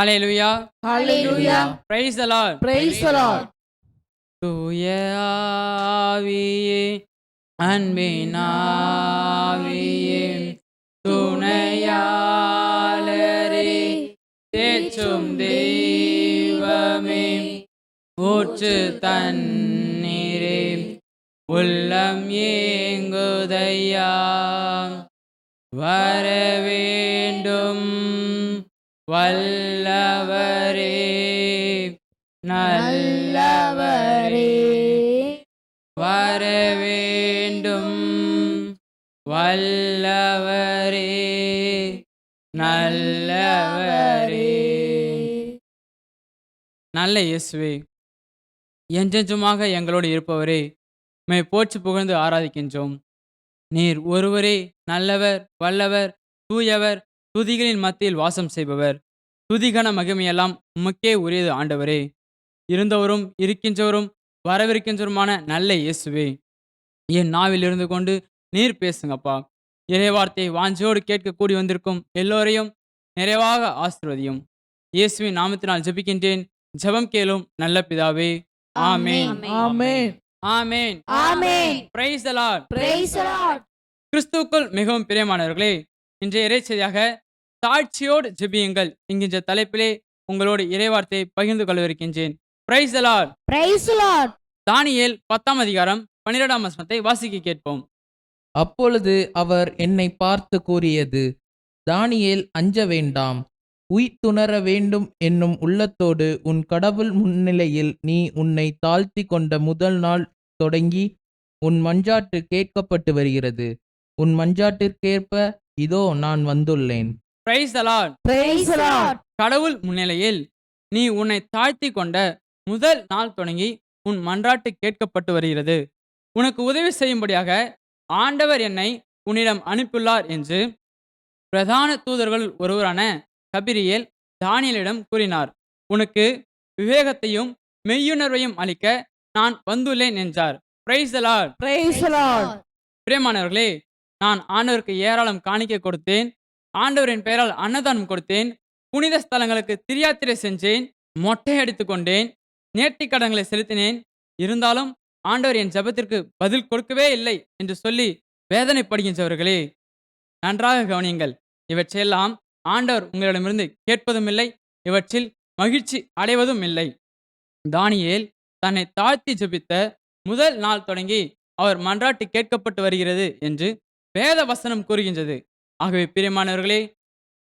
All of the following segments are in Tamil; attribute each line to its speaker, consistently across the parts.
Speaker 1: Hallelujah
Speaker 2: Hallelujah.
Speaker 1: praise the lord
Speaker 2: Praise the Lord.
Speaker 1: தூய ஆவியே அன்பினாவியே துணையாளரே தேற்றும் தெய்வமே ஊற்று தண்ணீரே உள்ளம் ஏங்குதையா வர வேண்டும் வல்லவரே நல்லவரே. நல்ல இயேசுவே என்றென்றுமாக எங்களோடு இருப்பவரே மே போற்று புகழ்ந்து ஆராதிக்கின்றோம். நீர் ஒருவரே நல்லவர் வல்லவர் தூயவர் துதிகளின் மத்தியில் வாசம் செய்பவர். துதிகன மகிமையெல்லாம் உமக்கே உரியது ஆண்டவரே. இருந்தவரும் இருக்கின்றவரும் வரவிருக்கின்றவருமான நல்ல இயேசுவே. என் நாவில் இருந்து கொண்டு நீர் பேசுங்கப்பா. இறைவார்த்தையை வாஞ்சோடு கேட்க கூடி வந்திருக்கும் எல்லோரையும் நிறைவாக ஆசிர்வதியும். இயேசுவின் நாமத்தினால் ஜெபிக்கின்றேன். ஜெபம் கேளும் நல்ல பிதாவே. ஆமென்.
Speaker 2: Amen.
Speaker 1: ஆமென்.
Speaker 3: Amen.
Speaker 1: Praise the Lord
Speaker 3: Praise the Lord.
Speaker 1: கிறிஸ்துவுக்குள் மிகவும் பிரியமானவர்களே இன்றைய இறைச்செய்தியாக தாழ்ச்சியோடு ஜெபியுங்கள். என்கின்ற தலைப்பிலே உங்களோடு இறைவார்த்தையை பகிர்ந்து கொள்ளவிருக்கின்றேன். Praise the Lord
Speaker 3: Praise the Lord.
Speaker 1: தானியேல் பத்தாம் அதிகாரம் பன்னிரெண்டாம் வசனத்தை வாசிக்க கேட்போம்.
Speaker 4: அப்பொழுது அவர் என்னை பார்த்து கூறியது தானியேல் அஞ்ச வேண்டாம். உய்த்துணர வேண்டும் என்னும் உள்ளத்தோடு உன் கடவுள் முன்னிலையில் நீ உன்னை தாழ்த்தி கொண்ட முதல் நாள் தொடங்கி உன் மஞ்சாட்டு கேட்கப்பட்டு வருகிறது. உன் மஞ்சாட்டிற்கேற்ப இதோ நான் வந்துள்ளேன்.
Speaker 1: கடவுள் முன்னிலையில் நீ உன்னை தாழ்த்தி கொண்ட முதல் நாள் தொடங்கி உன் மன்றாட்டு கேட்கப்பட்டு வருகிறது. உனக்கு உதவி செய்யும்படியாக ஆண்டவர் என்னை உன்னிடம் அனுப்பியுள்ளார் என்று பிரதான தூதர்கள் ஒருவரான கபிரியேல் தானியலிடம் கூறினார். உனக்கு விவேகத்தையும் மெய்யுணர்வையும் அளிக்க நான் வந்துள்ளேன் என்றார். பிரியமானவர்களே நான் ஆண்டவருக்கு ஏராளம் காணிக்கை கொடுத்தேன். ஆண்டவரின் பெயரால் அன்னதானம் கொடுத்தேன். புனித ஸ்தலங்களுக்கு திரியாத்திரை செஞ்சேன். மொட்டை அடித்துக் கொண்டேன். நேர்த்திக் கடன்களை செலுத்தினேன். இருந்தாலும் ஆண்டவர் என் ஜெபத்திற்கு பதில் கொடுக்கவே இல்லை என்று சொல்லி வேதனைப்படுகின்றவர்களே நன்றாக கவனியுங்கள். இவற்றையெல்லாம் ஆண்டவர் உங்களிடமிருந்து கேட்பதும் இல்லை இவற்றில் மகிழ்ச்சி அடைவதும் இல்லை. தானியேல் தன்னை தாழ்த்தி ஜபித்த முதல் நாள் தொடங்கி அவர் மன்றாட்டு கேட்கப்பட்டு வருகிறது என்று வேத வசனம் கூறுகின்றது. ஆகவே பிரியமானவர்களே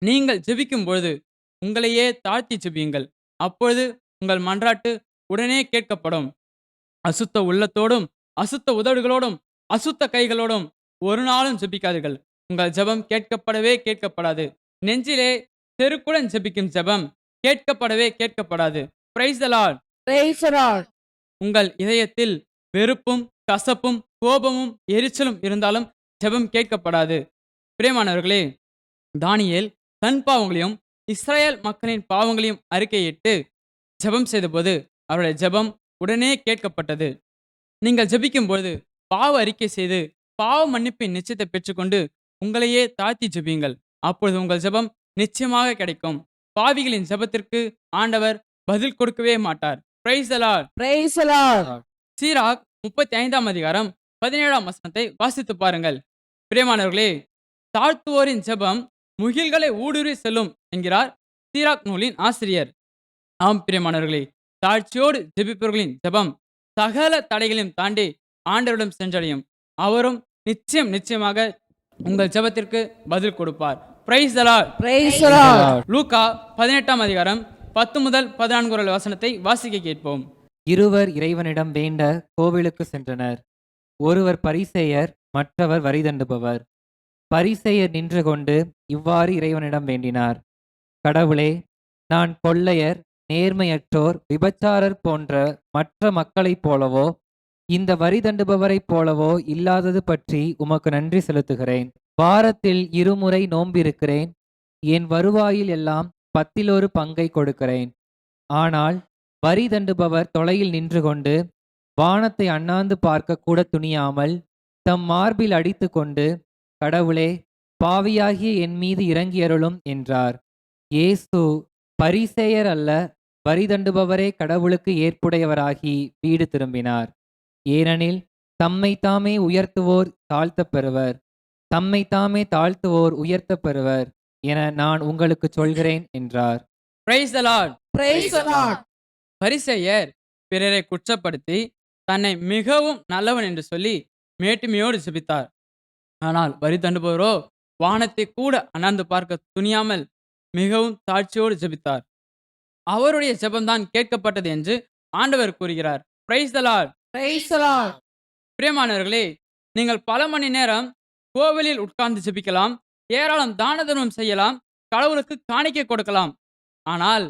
Speaker 1: நீங்கள் ஜெபிக்கும் பொழுது உங்களையே தாழ்த்தி ஜெபியுங்கள். அப்பொழுது உங்கள் மன்றாட்டு உடனே கேட்கப்படும். அசுத்த உள்ளத்தோடும் அசுத்த உதடுகளோடும் அசுத்த கைகளோடும் ஒரு நாளும் ஜெபிக்காதீர்கள். உங்கள் ஜெபம் கேட்கப்படவே கேட்கப்படாது. நெஞ்சிலே செருக்குடன் ஜெபிக்கும் ஜெபம் கேட்கப்படவே கேட்கப்படாது. உங்கள் இதயத்தில் வெறுப்பும் கசப்பும் கோபமும் எரிச்சலும் இருந்தாலும் ஜெபம் கேட்கப்படாது. பிரியமானவர்களே தானியேல் தன் பாவங்களையும் இஸ்ரேல் மக்களின் பாவங்களையும் அறிக்கையிட்டு ஜெபம் செய்தபோது அவருடைய ஜெபம் உடனே கேட்கப்பட்டது. நீங்கள் ஜெபிக்கும் பொழுது பாவ அறிக்கை செய்து பாவ மன்னிப்பின் நிச்சயத்தை பெற்றுக்கொண்டு உங்களையே தாழ்த்தி ஜெபியுங்கள். அப்பொழுது உங்கள் ஜெபம் நிச்சயமாக கிடைக்கும். பாவிகளின் ஜெபத்திற்கு ஆண்டவர் பதில் கொடுக்கவே மாட்டார். சீராக் முப்பத்தி ஐந்தாம் அதிகாரம் பதினேழாம் வசனத்தை வாசித்து பாருங்கள். பிரியமானவர்களே தாழ்த்துவோரின் ஜெபம் முகில்களை ஊடுருவி செல்லும் என்கிறார் சீராக் நூலின் ஆசிரியர். ஆம் பிரியமானவர்களே தாழ்ச்சியோடு ஜெபிப்பவர்களின் ஜெபம் சகல தடைகளையும் தாண்டி ஆண்டவரிடம் சென்றடையும். அவரும் நிச்சயம் நிச்சயமாக உங்கள் ஜெபத்திற்கு பதில் கொடுப்பார். Praise
Speaker 2: Lord.
Speaker 1: லூகா பதினெட்டாம் அதிகாரம் பத்து முதல் பதினான்கு வரை வசனத்தை வாசிக்க கேட்போம்.
Speaker 5: இருவர் இறைவனிடம் வேண்ட கோவிலுக்கு சென்றனர். ஒருவர் பரிசேயர் மற்றவர் வரி தண்டுபவர். பரிசேயர் நின்று கொண்டு இவ்வாறு இறைவனிடம் வேண்டினார். கடவுளே நான் கொள்ளையர் நேர்மையற்றோர் விபச்சாரர் போன்ற மற்ற மக்களைப் போலவோ இந்த வரி தண்டுபவரைப் போலவோ இல்லாதது பற்றி உமக்கு நன்றி செலுத்துகிறேன். வாரத்தில் இருமுறை நோம்பிருக்கிறேன். என் வருவாயில் எல்லாம் பத்திலொரு பங்கை கொடுக்கிறேன். ஆனால் வரி தண்டுபவர் தொலையில் நின்று கொண்டு வானத்தை அண்ணாந்து பார்க்க கூட துணியாமல் தம் மார்பில் அடித்து கொண்டு கடவுளே பாவியாகிய என் மீது இறங்கியருளும் என்றார். இயேசு பரிசேயர் அல்ல வரி தண்டுபவரே கடவுளுக்கு ஏற்புடையவராகி வீடு திரும்பினார். ஏனெனில் தம்மை தாமே உயர்த்துவோர் தாழ்த்தப் பெறுவர் தம்மை தாமே தாழ்த்துவோர் உயர்த்தப் பெறுவர் என நான் உங்களுக்கு சொல்கிறேன் என்றார்.
Speaker 1: பரிசேயர் பிறரை குற்றப்படுத்தி தன்னை மிகவும் நல்லவன் என்று சொல்லி மேட்டுமையோடு ஜெபித்தார். ஆனால் வரி தண்டுபவரோ வானத்தை கூட அண்ணாந்து பார்க்க துணியாமல் மிகவும் தாழ்ச்சியோடு ஜெபித்தார். அவருடைய ஜெபம்தான் கேட்கப்பட்டது என்று ஆண்டவர் கூறுகிறார். Praise the Lord
Speaker 2: Praise the Lord.
Speaker 1: பிரியமானவர்களே நீங்கள் பல மணி நேரம் கோவிலில் உட்கார்ந்து ஜெபிக்கலாம் ஏராளம் தான தர்மம் செய்யலாம் கடவுளுக்கு காணிக்கை கொடுக்கலாம். ஆனால்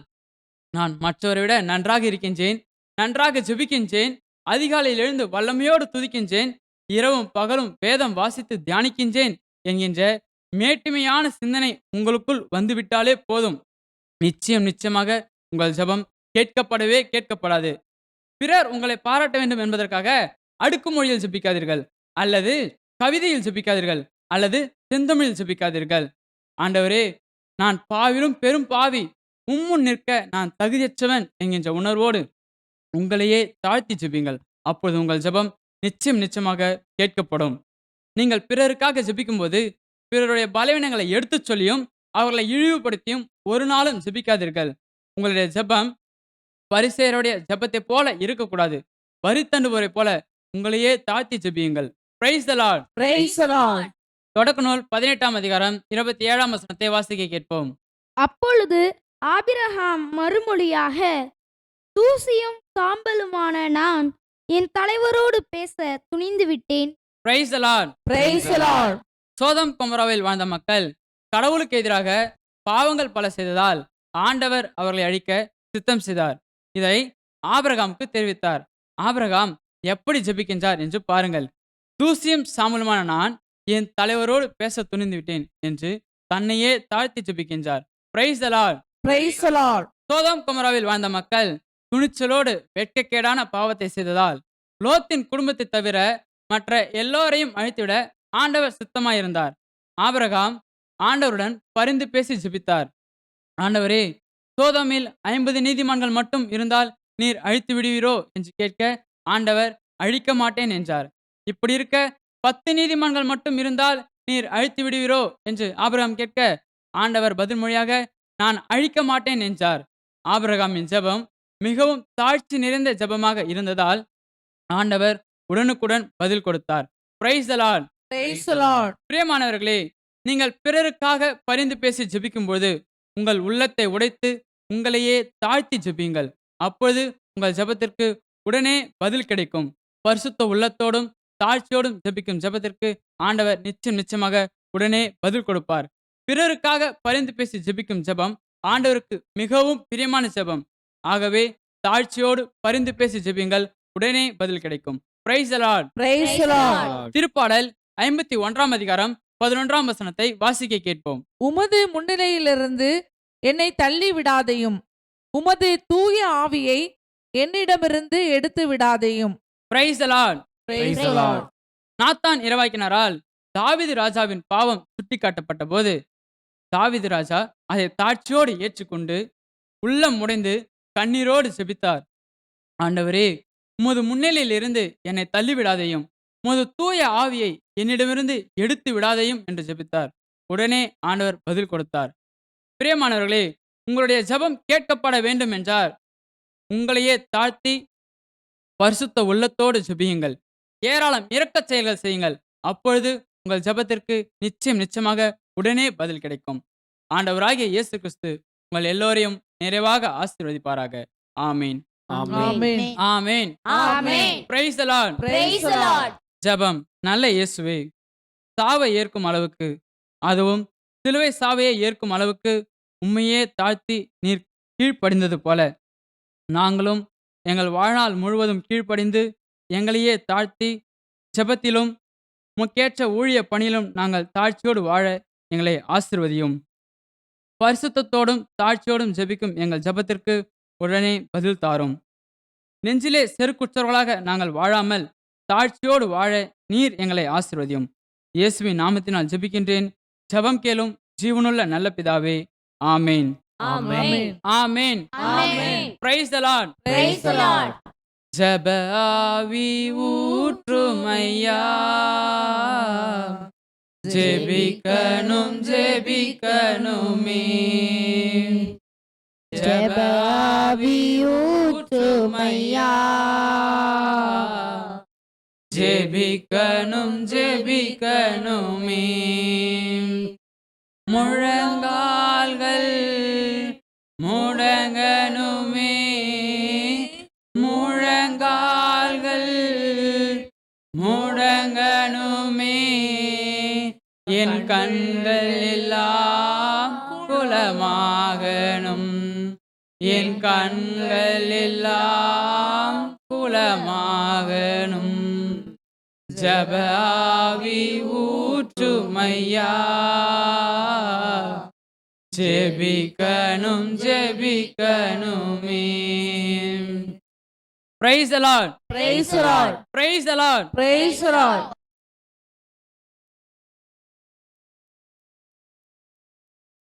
Speaker 1: நான் மற்றவரை விட நன்றாக இருக்கின்றேன் நன்றாக ஜெபிக்கின்றேன் அதிகாலையில் எழுந்து வல்லமையோடு துதிக்கின்றேன் இரவும் பகலும் வேதம் வாசித்து தியானிக்கின்றேன் என்கின்ற மேட்டுமையான சிந்தனை உங்களுக்குள் வந்துவிட்டாலே போதும். நிச்சயம் நிச்சயமாக உங்கள் ஜெபம் கேட்கப்படவே கேட்கப்படாது. பிறர் உங்களை பாராட்ட வேண்டும் என்பதற்காக அடுக்குமொழியில் ஜபிக்காதீர்கள் அல்லது கவிதையில் ஜபிக்காதீர்கள் அல்லது செந்தமிழில் ஜபிக்காதீர்கள். ஆண்டவரே நான் பாவிலும் பெரும் பாவி. உம்முன் நிற்க நான் தகுதியற்றவன் என்கின்ற உணர்வோடு உங்களையே தாழ்த்தி ஜெபிங்கள் அப்பொழுது உங்கள் ஜெபம் நிச்சயம் நிச்சயமாக கேட்கப்படும். நீங்கள் பிறருக்காக ஜெபிக்கும்போது பிறருடைய பலவீனங்களை எடுத்துச் சொல்லியும் அவர்களை இழிவுபடுத்தியும் ஒரு நாளும் ஜெபிக்காதீர்கள். உங்களுடைய ஜெபம் பரிசேயருடைய ஜெபத்தைப் போல இருக்கக்கூடாது. வரித்தண்டுவோரை போல உங்களையே தாழ்த்தி ஜெபியுங்கள். தொடக்க நூல் பதினெட்டாம் அதிகாரம் இருபத்தி ஏழாம் வசனத்தை வாசிக்க கேட்போம்.
Speaker 3: அப்பொழுது ஆபிரகாம் மறுமொழியாக தூசியும் சாம்பலுமான நான் என் தலைவரோடு பேச துணிந்து விட்டேன்
Speaker 1: பிரைஸ். சோதம் கொமராவில் வாழ்ந்த மக்கள் கடவுளுக்கு எதிராக பாவங்கள் பல செய்ததால் ஆண்டவர் அவர்களை அழிக்க சித்தம் செய்தார் இதை ஆபிரகாமுக்கு தெரிவித்தார் ஆபிரகாம் எப்படி ஜெபிக்கின்றார் என்று பாருங்கள் தூசியும் சாமுலுமான நான் என் தலைவரோடு பேச துணிந்து விட்டேன் என்று தன்னையே தாழ்த்தி ஜெபிக்கின்றார் பிரைஸ்
Speaker 2: Lord.
Speaker 1: சோதம் குமராவில் வாழ்ந்த மக்கள் துணிச்சலோடு வெட்கக்கேடான பாவத்தை செய்ததால் லோத்தின் குடும்பத்தை தவிர மற்ற எல்லோரையும் அழித்துவிட ஆண்டவர் சித்தமாயிருந்தார். ஆபரகாம் ஆண்டவருடன் பரிந்து பேசி ஜெபித்தார். ஆண்டவரே சோதமில் ஐம்பது நீதிமான்கள் மட்டும் இருந்தால் நீர் அழித்து விடுவீரோ என்று கேட்க ஆண்டவர் அழிக்க மாட்டேன் என்றார். இப்படி இருக்க பத்து நீதிமான்கள் மட்டும் இருந்தால் நீர் அழித்து விடுவீரோ என்று ஆபிரகாம் கேட்க ஆண்டவர் பதில் மொழியாக நான் அழிக்க மாட்டேன் என்றார். ஆபிரகாமின் ஜெபம் மிகவும் தாழ்ச்சி நிறைந்த ஜெபமாக இருந்ததால் ஆண்டவர் உடனுக்குடன் பதில் கொடுத்தார். Praise the Lord
Speaker 2: Praise the Lord.
Speaker 1: பிரியமானவர்களே நீங்கள் பிறருக்காக பரிந்து பேசி ஜெபிக்கும்போது உங்கள் உள்ளத்தை உடைத்து உங்களையே தாழ்த்தி ஜெபியுங்கள். அப்பொழுது உங்கள் ஜெபத்திற்கு உடனே பதில் கிடைக்கும். பரிசுத்த உள்ளத்தோடும் தாழ்ச்சியோடும் ஜெபிக்கும் ஜெபத்திற்கு ஆண்டவர் நிச்சயம் நிச்சயமாக உடனே பதில் கொடுப்பார். பிறருக்காக பரிந்து பேசி ஜெபிக்கும் ஜெபம் ஆண்டவருக்கு மிகவும் பிரியமான ஜெபம். ஆகவே தாழ்ச்சியோடு பரிந்து பேசி ஜெபியுங்கள் உடனே பதில் கிடைக்கும். Praise Lord
Speaker 2: Praise the Lord.
Speaker 1: திருப்பாடல் ஐம்பத்தி ஒன்றாம் அதிகாரம் பதினொன்றாம் வசனத்தை வாசிக்க கேட்போம்.
Speaker 6: உமது முன்னிலையிலிருந்து என்னை தள்ளி விடாதையும் உமது தூய ஆவியை என்னிடமிருந்து எடுத்து விடாதையும்.
Speaker 1: Praise Lord
Speaker 2: Praise the Lord.
Speaker 1: நாத்தான் இரவாக்கினரால் தாவீது ராஜாவின் பாவம் சுட்டிக்காட்டப்பட்ட போது தாவீது ராஜா அதை தாட்சியோடு ஏற்றுக்கொண்டு உள்ளம் முடைந்து கண்ணீரோடு செபித்தார். ஆண்டவரே உமது முன்னிலையிலிருந்து என்னை தள்ளிவிடாதையும் உமது தூய ஆவியை என்னிடமிருந்து எடுத்து விடாதையும் என்று ஜெபித்தார். உடனே ஆண்டவர் பதில் கொடுத்தார். பிரியமானவர்களே உங்களுடைய ஜெபம் கேட்கப்பட வேண்டும் என்றால் உங்களையே தாழ்த்தி பரிசுத்த உள்ளத்தோடு ஜெபியுங்கள். ஏராளம் இரக்கச் செயல்கள் செய்யுங்கள். அப்பொழுது உங்கள் ஜெபத்திற்கு நிச்சயம் நிச்சயமாக உடனே பதில் கிடைக்கும். ஆண்டவராகிய இயேசு கிறிஸ்து உங்கள் எல்லோரையும் நிறைவாக ஆசீர்வதிப்பாராக. ஆமீன்.
Speaker 2: Amen.
Speaker 1: ஆமீன்.
Speaker 3: ஆமென்.
Speaker 1: Praise the Lord
Speaker 3: Praise the Lord.
Speaker 1: ஜெபம். நல்ல இயேசுவே சாவை ஏற்கும் அளவுக்கு அதுவும் சிலுவை சாவையை ஏற்கும் அளவுக்கு உண்மையே தாழ்த்தி நீர் கீழ்ப்படிந்தது போல. நாங்களும் எங்கள் வாழ்நாள் முழுவதும் கீழ்ப்படிந்து எங்களையே தாழ்த்தி ஜெபத்திலும் முக்கேற்ற ஊழிய பணியிலும் நாங்கள் தாழ்ச்சியோடு வாழ எங்களை ஆசிர்வதியும். பரிசுத்தத்தோடும் தாழ்ச்சியோடும் ஜெபிக்கும் எங்கள் ஜெபத்திற்கு உடனே பதில் தாரும். நெஞ்சிலே செருக்குற்றவர்களாக நாங்கள் வாழாமல் தாழ்ச்சியோடு வாழ நீர் எங்களை ஆசிர்வதியும். இயேசுவின் நாமத்தினால் ஜெபிக்கின்றேன். ஜெபம் கேளும் ஜீவனுள்ள நல்ல பிதாவே. ஆமேன்.
Speaker 3: ஆமென்.
Speaker 1: ஆமென்.
Speaker 3: ஆமென்.
Speaker 1: பிரைஸ். ஜப ஆவி ஊற்றுமையா. ஜெபிக்கணும் ஜெபிக்கணுமே.
Speaker 3: ஜெப ஆவி ஊற்றுமையா.
Speaker 1: முழங்கால்கள் முடங்க ஜபாவி ஊற்றுமையா ஜெபிக்கணும் ஜெபிக்கணுமே praise the Lord
Speaker 2: Praise the Lord.
Speaker 1: praise the